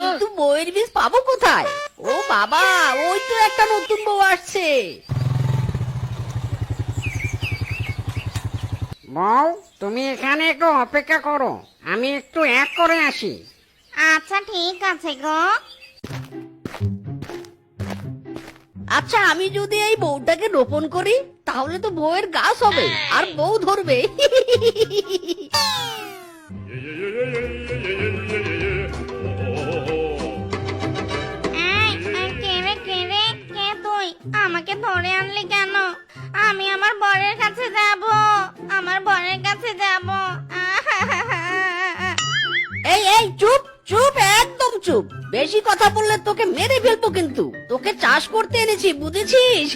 কিন্তু বউয়ের বীজ পাবো কোথায়? ও বাবা ওই তো একটা নতুন বউ আসছে। বউ তুমি এখানে একটু অপেক্ষা করো। আমি একটু এক করে আসি। আচ্ছা ঠিক আছে গো। আচ্ছা আমি যদি এই বউটাকে রোপণ করি তাহলে তো বউয়ের গাছ হবে আর বউ ধরবে। আমাকে ধরে আনলি কেন? আমি আমার বরের কাছে যাব। আমার বরের কাছে যাব। এই এই, চুপ চুপ, একদম চুপ। বেশি কথা বললে তোকে মেরে ফেলব কিন্তু। তোকে চাষ করতে এনেছি, বুঝেছিস?